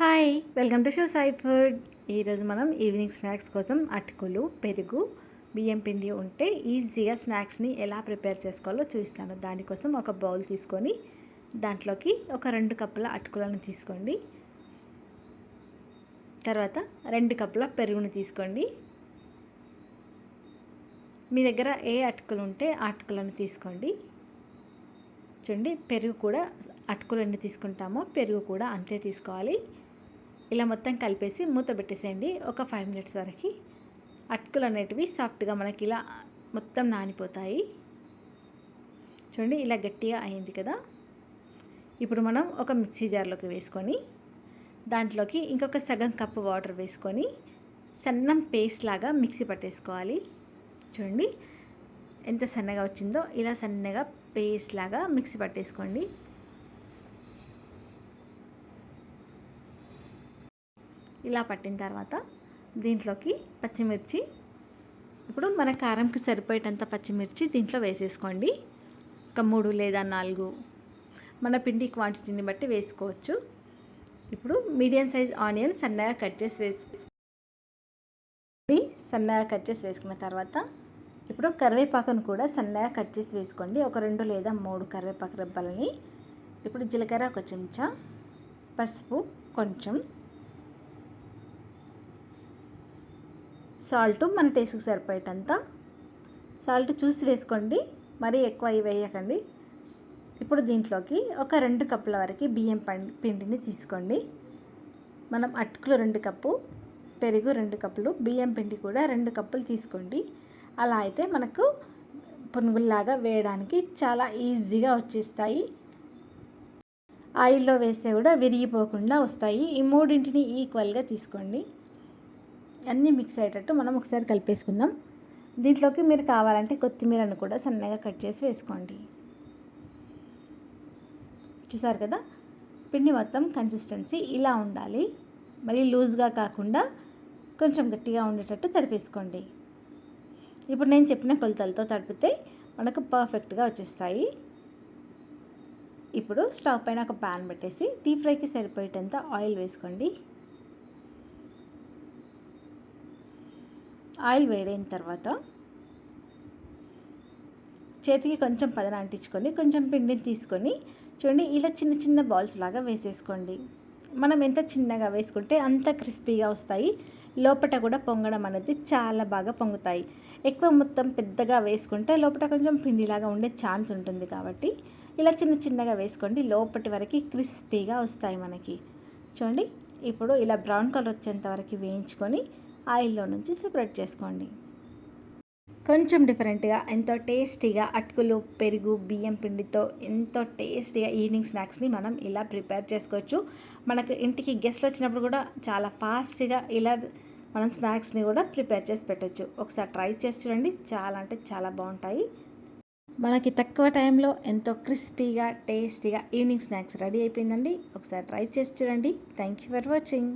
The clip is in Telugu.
Hi welcome to show Sai food ఈరోజు మనం ఈవినింగ్ స్నాక్స్ కోసం అటుకులు పెరుగు బియ్యం పిండి ఉంటే ఈజీగా స్నాక్స్ని ఎలా ప్రిపేర్ చేసుకోవాలో చూస్తాను దానికోసం ఒక బౌల్ తీసుకొని దాంట్లోకి ఒక రెండు కప్పుల అటుకులను తీసుకోండి. తర్వాత రెండు కప్పుల పెరుగును తీసుకోండి. మీ దగ్గర ఏ అటుకులు ఉంటే ఆ అటుకులను తీసుకోండి. చూడండి పెరుగు కూడా అటుకులు ఎన్ని తీసుకుంటామో పెరుగు కూడా అంతే తీసుకోవాలి. ఇలా మొత్తం కలిపేసి మూత పెట్టేసేయండి. ఒక ఫైవ్ మినిట్స్ వరకు. అటుకులు అనేటివి సాఫ్ట్గా మనకి ఇలా మొత్తం నానిపోతాయి. చూడండి ఇలా గట్టిగా అయింది కదా. ఇప్పుడు మనం ఒక మిక్సీ జార్లోకి వేసుకొని దాంట్లోకి ఇంకొక సగం కప్పు వాటర్ వేసుకొని సన్నం పేస్ట్ లాగా మిక్సీ పట్టేసుకోవాలి. చూడండి ఎంత సన్నగా వచ్చిందో ఇలా సన్నగా పేస్ట్ లాగా మిక్సీ పట్టేసుకోండి. ఇలా పట్టిన తర్వాత దీంట్లోకి పచ్చిమిర్చి. ఇప్పుడు మన కారంకి సరిపోయేటంత పచ్చిమిర్చి దీంట్లో వేసేసుకోండి. ఒక మూడు లేదా నాలుగు మన పిండి క్వాంటిటీని బట్టి వేసుకోవచ్చు. ఇప్పుడు మీడియం సైజ్ ఆనియన్ సన్నగా కట్ చేసి వేసి సన్నగా కట్ చేసి వేసుకున్న తర్వాత ఇప్పుడు కరివేపాకును కూడా సన్నగా కట్ చేసి వేసుకోండి. ఒక రెండు లేదా మూడు కరివేపాకు రెబ్బలని. ఇప్పుడు జీలకర్ర ఒక చెంచా పసుపు కొంచెం సాల్ట్ మన టేస్ట్కి సరిపోయేటంత. సాల్ట్ చూసి వేసుకోండి. మరీ ఎక్కువ వేయకండి. ఇప్పుడు దీంట్లోకి ఒక రెండు కప్పుల వరకు బియ్యం పిండిని తీసుకోండి. మనం అటుకులు రెండు కప్పు పెరుగు రెండు కప్పులు బియ్యం పిండి కూడా రెండు కప్పులు తీసుకోండి. అలా అయితే మనకు పునుగుల్లాగా వేయడానికి చాలా ఈజీగా వచ్చేస్తాయి. ఆయిల్లో వేస్తే కూడా విరిగిపోకుండా వస్తాయి. ఈ మూడింటిని ఈక్వల్గా తీసుకోండి. అన్నీ మిక్స్ అయ్యేటట్టు మనం ఒకసారి కలిపేసుకుందాం. దీంట్లోకి మీరు కావాలంటే కొత్తిమీరను కూడా సన్నగా కట్ చేసి వేసుకోండి. చూసారు కదా? పిండి మొత్తం కన్సిస్టెన్సీ ఇలా ఉండాలి. మళ్ళీ లూజ్గా కాకుండా కొంచెం గట్టిగా ఉండేటట్టు తడిపేసుకోండి. ఇప్పుడు నేను చెప్పిన కొలతలతో తడిపితే మనకు పర్ఫెక్ట్గా వచ్చేస్తాయి. ఇప్పుడు స్టవ్ పైన ఒక ప్యాన్ పెట్టేసి డీప్ ఫ్రైకి సరిపోయేటంత ఆయిల్ వేసుకోండి. ఆయిల్ వేడైన తర్వాత చేతికి కొంచెం పదన అంటించుకొని కొంచెం పిండిని తీసుకొని చూడండి ఇలా చిన్న చిన్న బాల్స్ లాగా వేసేసుకోండి. మనం ఎంత చిన్నగా వేసుకుంటే అంత క్రిస్పీగా వస్తాయి. లోపల కూడా పొంగడం అనేది చాలా బాగా పొంగుతాయి. ఎక్కువ మొత్తం పెద్దగా వేసుకుంటే లోపల కొంచెం పిండిలాగా ఉండే ఛాన్స్ ఉంటుంది కాబట్టి ఇలా చిన్న చిన్నగా వేసుకోండి. లోపటి వరకు క్రిస్పీగా వస్తాయి మనకి. చూడండి ఇప్పుడు ఇలా బ్రౌన్ కలర్ వచ్చేంత వరకు వేయించుకొని ఆయిల్లో నుంచి సెపరేట్ చేసుకోండి. కొంచెం డిఫరెంట్గా ఎంతో టేస్టీగా అటుకులు పెరుగు బియ్యం పిండితో ఎంతో టేస్టీగా ఈవినింగ్ స్నాక్స్ని మనం ఇలా ప్రిపేర్ చేసుకోవచ్చు. మనకు ఇంటికి గెస్ట్లు వచ్చినప్పుడు కూడా చాలా ఫాస్ట్గా ఇలా మనం స్నాక్స్ని కూడా ప్రిపేర్ చేసి పెట్టచ్చు. ఒకసారి ట్రై చేసి చూడండి చాలా అంటే చాలా బాగుంటాయి. మనకి తక్కువ టైంలో ఎంతో క్రిస్పీగా టేస్టీగా ఈవినింగ్ స్నాక్స్ రెడీ అయిపోయిందండి. ఒకసారి ట్రై చేసి చూడండి. Thank you for watching.